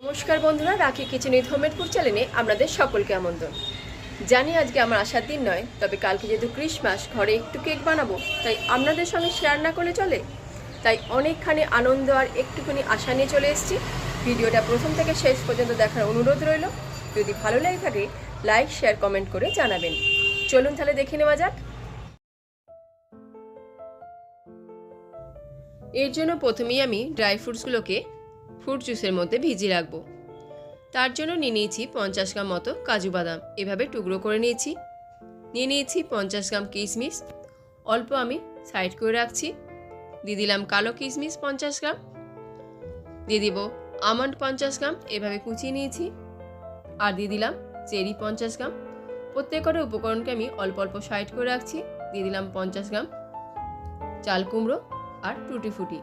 নমস্কার বন্ধুরা, রাখি কিচেন উইথ চ্যানেলে আপনাদের সকলকে আমন্ত্রণ। জানি আজকে আমার আসার দিন নয়, তবে কালকে যেহেতু ক্রিসমাস, ঘরে একটু কেক বানাবো, তাই আপনাদের সঙ্গে শেয়ার না করলে চলে। তাই অনেকখানি আনন্দ আর একটুখানি আশা নিয়ে চলে এসেছি। ভিডিওটা প্রথম থেকে শেষ পর্যন্ত দেখার অনুরোধ রইল। যদি ভালো লাগে থাকে, লাইক, শেয়ার, কমেন্ট করে জানাবেন। চলুন তাহলে দেখে নেওয়া যাক। এর জন্য প্রথমেই আমি ড্রাই ফ্রুটসগুলোকে ফ্রুট জুসের মধ্যে ভিজিয়ে রাখব। তার জন্য নিয়ে নিয়েছি পঞ্চাশ গ্রাম মতো কাজু বাদাম। এভাবে টুকরো করে নিয়েছি। নিয়ে নিয়েছি পঞ্চাশ গ্রাম কিশমিশ। অল্প আমি সাইড করে রাখছি। দিয়ে দিলাম কালো কিশমিশ পঞ্চাশ গ্রাম। দিয়ে দিব আমন্ড পঞ্চাশ গ্রাম, এভাবে কুচিয়ে নিয়েছি। আর দিয়ে দিলাম চেরি পঞ্চাশ গ্রাম। প্রত্যেক কটা উপকরণকে আমি অল্প অল্প সাইড করে রাখছি। দিয়ে দিলাম পঞ্চাশ গ্রাম চাল কুমড়ো আর টুটি ফুটি।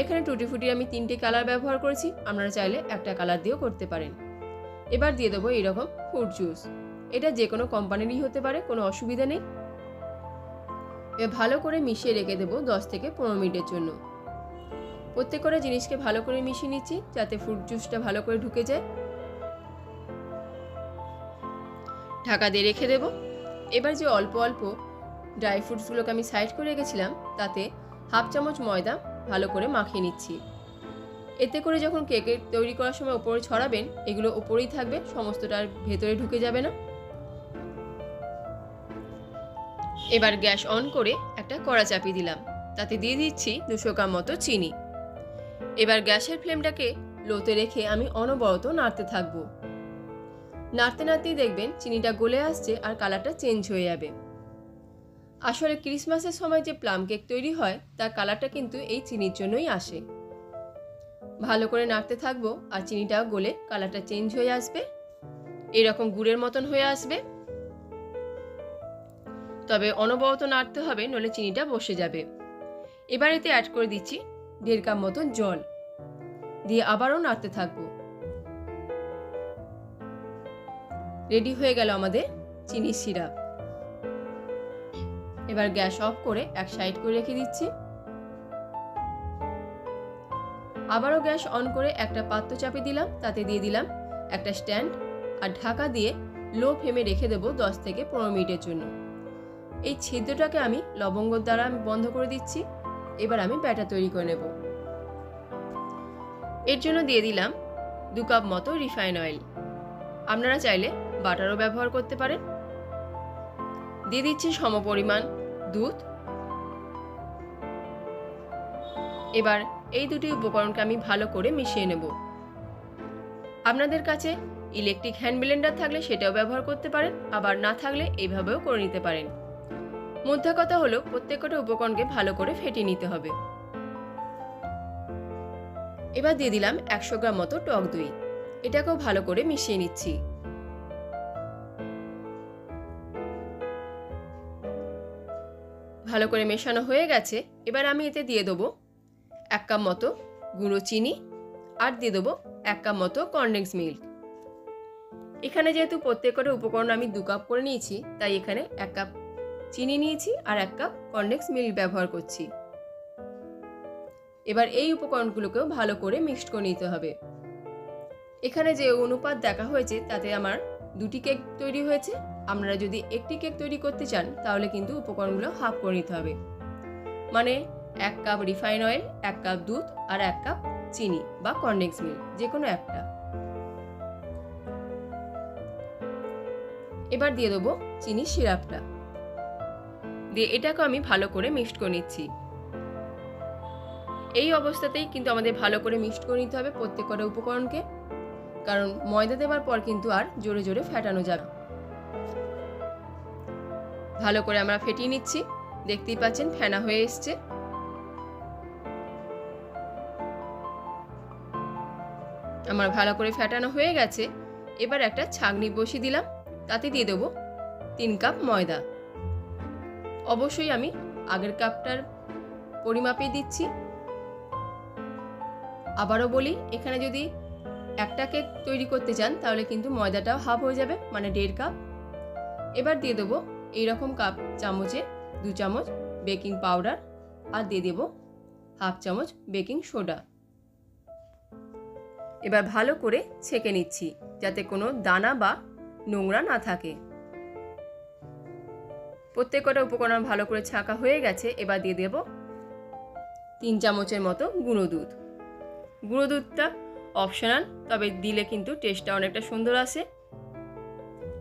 এখানে টুটি ফুটি আমি তিনটে কালার ব্যবহার করেছি, আপনারা চাইলে একটা কালার দিয়েও করতে পারেন। এবার দিয়ে দেবো এইরকম ফ্রুট জুস এটা যে কোনো কোম্পানিরই হতে পারে, কোনো অসুবিধা নেই। ভালো করে মিশিয়ে রেখে দেবো দশ থেকে পনেরো মিনিটের জন্য। প্রত্যেক কটা জিনিসকে ভালো করে মিশিয়ে নিচ্ছি, যাতে ফ্রুট জুসটা ভালো করে ঢুকে যায়। ঢাকা দিয়ে রেখে দেবো। এবার যে অল্প অল্প ড্রাই ফ্রুটসগুলোকে আমি সাইড করে রেখেছিলাম, তাতে হাফ চামচ ময়দা ভালো করে মাখিয়ে নিচ্ছি। এতে করে যখন কেকের তৈরি করার সময় ওপরে ছড়াবেন, এগুলো ওপরেই থাকবে সমস্তটার ভেতরে ঢুকে যাবে না। এবার গ্যাস অন করে একটা কড়া চাপিয়ে দিলাম। তাতে দিয়ে দিচ্ছি দুশো গ্রাম মতো চিনি। এবার গ্যাসের ফ্লেমটাকে লোতে রেখে আমি অনবরত নাড়তে থাকব। নাড়তে নাড়তেই দেখবেন চিনিটা গলে আসছে আর কালারটা চেঞ্জ হয়ে যাবে। আসলে ক্রিসমাসের সময় যে প্লাম কেক তৈরি হয়, তার কালারটা কিন্তু এই চিনির জন্যই আসে। ভালো করে নাড়তে থাকব আর চিনিটাও গলে কালারটা চেঞ্জ হয়ে আসবে। এরকম গুড়ের মতন হয়ে আসবে। তবে অনবরত নাড়তে হবে নলে চিনিটা বসে যাবে। এবার এতে অ্যাড করে দিচ্ছি দেড় কাপ মতন জল। দিয়ে আবারও নাড়তে থাকব। রেডি হয়ে গেল আমাদের চিনির সিরাপ। এবার গ্যাস অফ করে এক সাইড করে রেখে দিচ্ছি। আবারও গ্যাস অন করে একটা পাত্র চাপিয়ে দিলাম, তাতে দিয়ে দিলাম একটা স্ট্যান্ড আর ঢাকা দিয়ে লো ফ্লেমে রেখে দেবো দশ থেকে পনেরো মিনিটের জন্য। এই ছিদ্রটাকে আমি লবঙ্গ দ্বারা আমি বন্ধ করে দিচ্ছি, এবার আমি ব্যাটার তৈরি করে নেব। এর জন্য দিয়ে দিলাম দু কাপ মতো রিফাইন অয়েল। আপনারা চাইলে বাটারও ব্যবহার করতে পারেন। দিয়ে দিচ্ছি সমপরিমাণ দুধ। এবার এই দুটি উপকরণকে আমি ভালো করে মিশিয়ে নেব। আপনাদের কাছে ইলেকট্রিক হ্যান্ড ব্লেন্ডার থাকলে সেটাও ব্যবহার করতে পারেন, আবার না থাকলে এইভাবেও করে নিতে পারেন। মধ্যে কথা হলো, প্রত্যেকটা উপকরণকে ভালো করে ফেটিয়ে নিতে হবে। এবার দিয়ে দিলাম একশো গ্রাম মতো টক দই। এটাকেও ভালো করে মিশিয়ে নিচ্ছি। ভালো করে মেশানো হয়ে গেছে, এবার আমি এতে দিয়ে দেবো এক কাপ মতো গুঁড়ো চিনি আর দিয়ে দেবো এক কাপ মতো কর্নডেন্স মিল্ক। এখানে যেহেতু প্রত্যেক প্রত্যেকটা উপকরণ আমি দু কাপ করে নিয়েছি, তাই এখানে এক কাপ চিনি নিয়েছি আর এক কাপ কর্নডেন্স মিল্ক ব্যবহার করছি। এবার এই উপকরণগুলোকেও ভালো করে মিক্সড করে নিতে হবে। এখানে যে অনুপাত দেখা হয়েছে, তাতে আমার দুটি কেক তৈরি হয়েছে আপনারা যদি একটি কেক তৈরি করতে চান, তাহলে কিন্তু উপকরণগুলো হাফ করে নিতে হবে। মানে এক কাপ রিফাইন অয়েল, এক কাপ দুধ আর এক কাপ চিনি বা কন্ডেন্স মিল্ক যে কোনো একটা। এবার দিয়ে দেবো চিনি সিরাপটা। দিয়ে এটাকে আমি ভালো করে মিক্সড করে নিচ্ছি। এই অবস্থাতেই কিন্তু আমাদের ভালো করে মিক্সড করে নিতে হবে প্রত্যেক উপকরণকে। কারণ ময়দা দেওয়ার পর কিন্তু আর জোরে জোরে ফেটানো যাবে। ভালো করে আমরা ফেটিয়ে নিচ্ছি। দেখতেই পাচ্ছেন ফেনা হয়ে এসছে। আমার ভালো করে ফেটানো হয়ে গেছে। এবার একটা ছাগনি বসিয়ে দিলাম। তাতে দিয়ে দেবো তিন কাপ ময়দা। অবশ্যই আমি আগের কাপটার পরিমাপে দিচ্ছি। আবারও বলি, এখানে যদি একটা কেক তৈরি করতে চান, তাহলে কিন্তু ময়দাটাও হাফ হয়ে যাবে মানে দেড় কাপ। এবার দিয়ে দেবো এইরকম কাপ চামচে দু চামচ বেকিং পাউডার আর দিয়ে দেবো হাফ চামচ বেকিং সোডা। এবার ভালো করে ছেঁকে নিচ্ছি যাতে কোনো দানা বা নোংরা না থাকে। প্রত্যেক কটা উপকরণ ভালো করে ছাঁকা হয়ে গেছে, এবার দিয়ে দেব তিন চামচের মতো গুঁড়ো দুধ। গুঁড়ো দুধটা অপশনাল, তবে দিলে কিন্তু টেস্টটা অনেকটা সুন্দর আসে।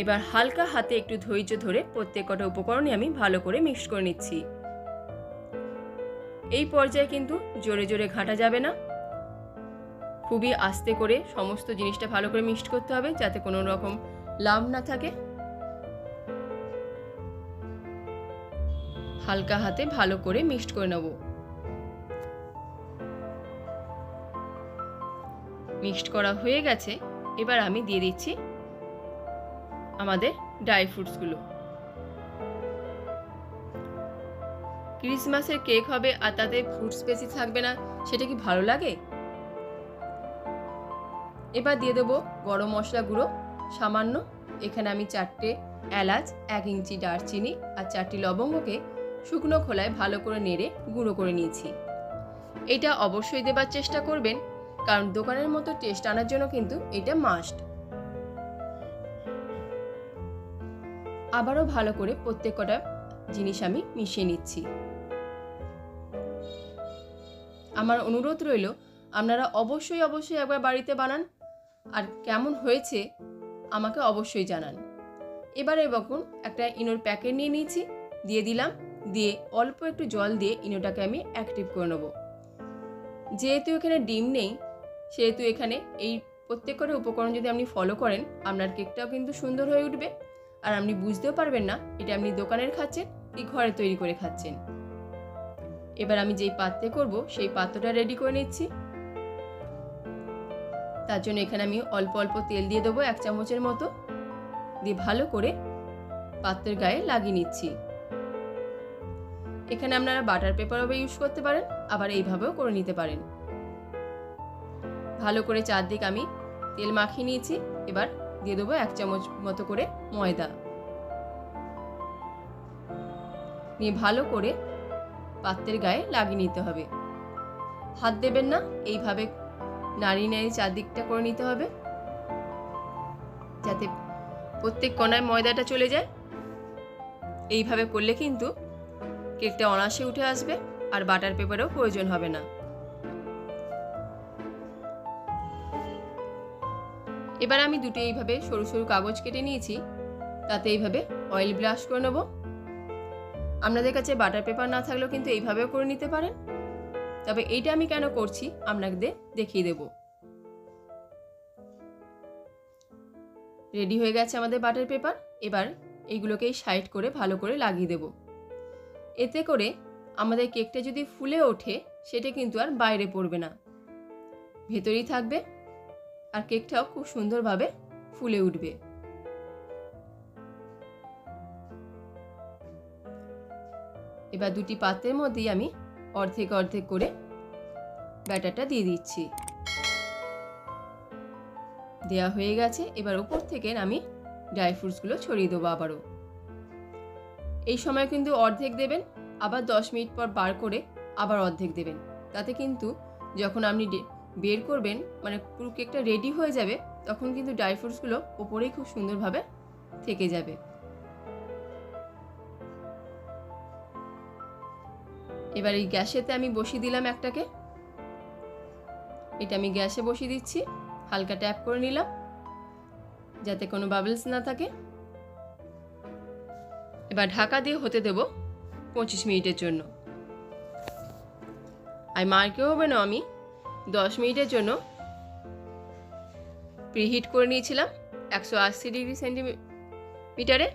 এবার হালকা হাতে একটু ধৈর্য ধরে প্রত্যেক কটা উপকরণই আমি ভালো করে মিক্স করে নিচ্ছি। এই পর্যায়ে কিন্তু জোরে জোরে ঘাঁটা যাবে না। খুবই আস্তে করে সমস্ত জিনিসটা ভালো করে মিক্সড করতে হবে যাতে কোনো রকম লাভ না থাকে। হালকা হাতে ভালো করে মিক্সড করে নেব। মিক্সড করা হয়ে গেছে, এবার আমি দিয়ে দিচ্ছি আমাদের ড্রাই ফ্রুটসগুলো। ক্রিসমাসের কেক হবে আর তাতে ফ্রুটস বেশি থাকবে না, সেটা কি ভালো লাগে? এবার দিয়ে দেবো গরম মশলা গুঁড়ো, সামান্য এখানে আমি চারটে এলাচ, এক ইঞ্চি দারচিনি আর চারটি লবঙ্গকে শুকনো খোলায় ভালো করে নেড়ে গুঁড়ো করে নিয়েছি। এটা অবশ্যই দেবার চেষ্টা করবেন, কারণ দোকানের মতো টেস্ট আনার জন্য কিন্তু এটা মাস্ট আবারও ভালো করে প্রত্যেক কটা জিনিস আমি মিশিয়ে নিচ্ছি। আমার অনুরোধ রইল, আপনারা অবশ্যই অবশ্যই একবার বাড়িতে বানান। আর কেমন হয়েছে, আমাকে অবশ্যই জানান। এবারে বকুন, একটা ইনোর প্যাকেট নিয়ে নিয়েছি, দিয়ে দিলাম। দিয়ে অল্প একটু জল দিয়ে ইনোটাকে আমি অ্যাক্টিভ করে নেব। যেহেতু এখানে ডিম নেই, সেহেতু এখানে এই প্রত্যেক কটা উপকরণ যদি আপনি ফলো করেন, আপনার কেকটাও কিন্তু সুন্দর হয়ে উঠবে। আর আপনি বুঝতেও পারবেন না, এটা আপনি দোকানের খাচ্ছেন, কি ঘরে তৈরি করে খাচ্ছেন। এবার আমি যেই পাত্রে করব, সেই পাত্রটা রেডি করে নিচ্ছি। তার জন্য এখানে আমি অল্প অল্প তেল দিয়ে দেবো এক চামচের মতো। দিয়ে ভালো করে পাত্রের গায়ে লাগিয়ে নিচ্ছি। এখানে আপনারা বাটার পেপারও ইউজ করতে পারেন, আবার এইভাবেও করে নিতে পারেন। ভালো করে চারদিক আমি তেল মাখিয়ে নিয়েছি, এবার দিয়ে দেবো এক চামচ মতো করে ময়দা। নিয়ে ভালো করে পাত্রের গায়ে লাগিয়ে নিতে হবে। হাত দেবেন না, এইভাবে নাড়ি নাড়ি চারদিকটা করে নিতে হবে। যাতে প্রত্যেক কণায় ময়দাটা চলে যায়। এইভাবে করলে কিন্তু কেকটা অনাসে উঠে আসবে আর বাটার পেপারেও প্রয়োজন হবে না। এবার আমি দুটো এইভাবে সরু সরু কাগজ কেটে নিয়েছি। তাতে এইভাবে অয়েল ব্রাশ করে নেব। আপনাদের কাছে বাটার পেপার না থাকলেও কিন্তু এইভাবেও করে নিতে পারেন। তবে এইটা আমি কেন করছি, আপনাদের দেখিয়ে দেব। রেডি হয়ে গেছে আমাদের বাটার পেপার এবার এইগুলোকেই সাইড করে ভালো করে লাগিয়ে দেব। এতে করে আমাদের কেকটা যদি ফুলে ওঠে, সেটা কিন্তু আর বাইরে পড়বে না। ভেতরেই থাকবে। আর কেকটাও খুব সুন্দরভাবে ফুলে উঠবে। এবার দুটি পাত্রের মধ্যেই আমি অর্ধেক অর্ধেক করে ব্যাটারটা দিয়ে দিচ্ছি। দেয়া হয়ে গেছে। এবার ওপর থেকে আমি ড্রাই ফ্রুটসগুলো ছড়িয়ে দেবো আবারও। এই সময় কিন্তু অর্ধেক দেবেন, আবার দশ মিনিট পর বার করে আবার অর্ধেক দেবেন। তাতে কিন্তু যখন আপনি বের করবেন মানে পুরো কেকটা রেডি হয়ে যাবে, তখন কিন্তু ড্রাই ফ্রুটসগুলো ওপরেই খুব সুন্দরভাবে থেকে যাবে। এবার এই গ্যাসেতে আমি বসিয়ে দিলাম একটাকে। এটা আমি গ্যাসে বসিয়ে দিচ্ছি, হালকা ট্যাপ করে নিলাম, যাতে কোনো বাবলস না থাকে। এবার ঢাকা দিয়ে হতে দেব পঁচিশ মিনিটের জন্য। আর মার্কে ওভেনও আমি, দশ মিনিটের জন্য। প্রিহিট করে নিয়েছিলাম একশো আশি ডিগ্রি সেন্টিমিটারে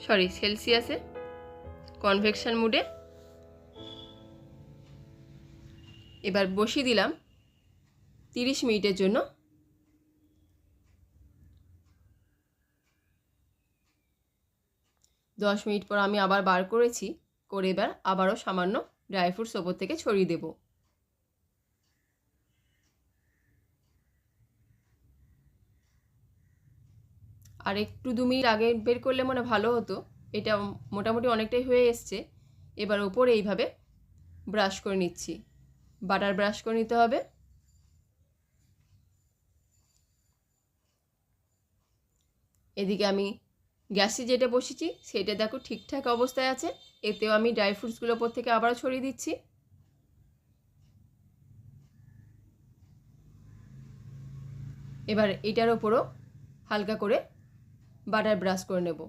সরি সেলসিয়াসে। কনভেকশন মুডে। এবার বসিয়ে দিলাম তিরিশ মিনিটের জন্য। দশ মিনিট পর আমি আবার বার করেছি, করে এবার আবারও সামান্য ড্রাই ফ্রুটস ওপর থেকে ছড়িয়ে দেব। আর একটু দু মিনিট আগে বের করলে মনে ভালো হতো। এটা মোটামুটি অনেকটাই হয়ে এসছে। এবার ওপরে এইভাবে ব্রাশ করে নিচ্ছি। বাটার ব্রাশ করে নিতে হবে। এদিকে আমি গ্যাসে যেটা বসেছি, সেটা দেখো ঠিকঠাক অবস্থায় আছে। এতেও আমি ড্রাই ফ্রুটসগুলো ওপর থেকে আবারও ছড়িয়ে দিচ্ছি। এবার এটার ওপরও হালকা করে বাটার ব্রাশ করে নেব।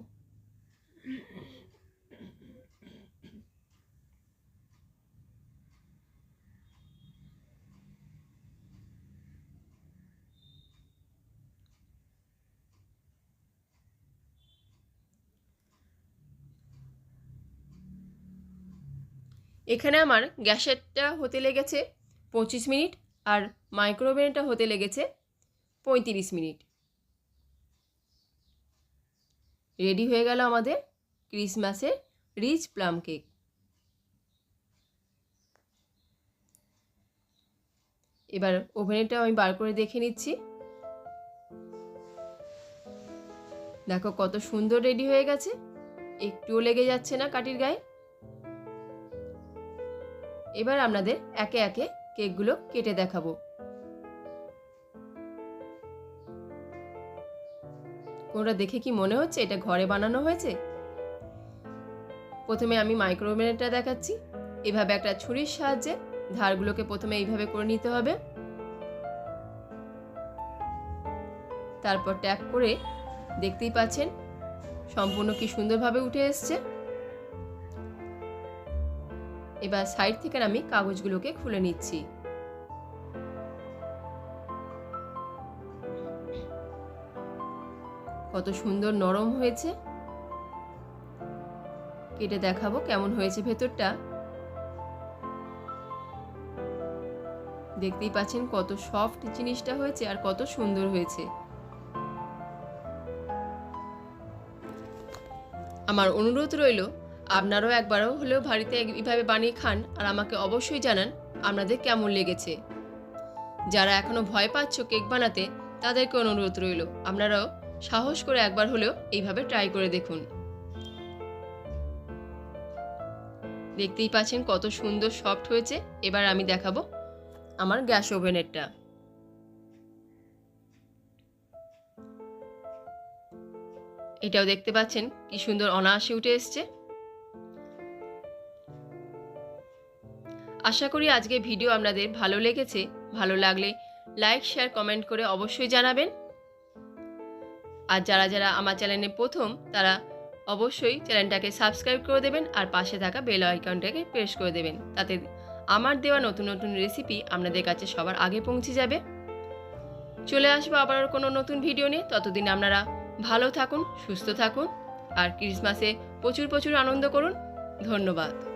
এখানে আমার গ্যাসেরটা হতে লেগেছে পঁচিশ মিনিট আর মাইক্রোওভেনটা হতে লেগেছে পঁয়ত্রিশ মিনিট। রেডি হয়ে গেল আমাদের ক্রিসমাসের রিচ প্লাম কেক। এবার ওভেনটা আমি বার করে দেখে নিচ্ছি। দেখো কত সুন্দর রেডি হয়ে গেছে। একটুও লেগে যাচ্ছে না কাঠির গায়ে। এবার আপনাদের একে একে কেকগুলো কেটে দেখাবো। কোনটা দেখে কি মনে হচ্ছে? এটা ঘরে বানানো হয়েছে? প্রথমে আমি মাইক্রোওভেনটা দেখাচ্ছি। এভাবে একটা ছুরির সাহায্যে ধারগুলোকে প্রথমে এইভাবে করে নিতে হবে। তারপর ট্যাপ করে দেখতেই পাচ্ছেন সম্পূর্ণ কি সুন্দরভাবে উঠে এসছে। এবার সাইড থেকে আমি কাগজগুলোকে খুলে নিচ্ছি। কত সুন্দর নরম হয়েছে। কেটে দেখাবো কেমন হয়েছে ভেতরটা। দেখতেই পাচ্ছেন কত সফট জিনিসটা হয়েছে আর কত সুন্দর হয়েছে। আমার অনুরোধ রইল, আপনারাও একবারও হলেও বাড়িতে এইভাবে বানিয়ে খান আর আমাকে অবশ্যই জানান আপনাদের কেমন লেগেছে। যারা এখনও ভয় পাচ্ছ কেক বানাতে, তাদেরকে অনুরোধ রইল, আপনারাও সাহস করে একবার হলেও এইভাবে ট্রাই করে দেখুন। দেখতেই পাচ্ছেন কত সুন্দর সফট হয়েছে। এবার আমি দেখাবো আমার গ্যাস ওভেনেরটা। এটাও দেখতে পাচ্ছেন কি সুন্দর অনায়াসে উঠে এসছে। আশা করি আজকে ভিডিও আপনাদের ভালো লেগেছে। ভালো লাগলে লাইক, শেয়ার, কমেন্ট করে অবশ্যই জানাবেন। আর যারা যারা আমার চ্যানেলে প্রথম, তারা অবশ্যই চ্যানেলটাকে সাবস্ক্রাইব করে দেবেন আর পাশে থাকা বেল আইকনটাকে প্রেস করে দেবেন। তাতে আমার দেওয়া নতুন নতুন রেসিপি আপনাদের কাছে সবার আগে পৌঁছে যাবে। চলে আসব আবার কোনো নতুন ভিডিও নিয়ে। ততদিন আপনারা ভালো থাকুন, সুস্থ থাকুন আর ক্রিসমাসে প্রচুর প্রচুর আনন্দ করুন। ধন্যবাদ।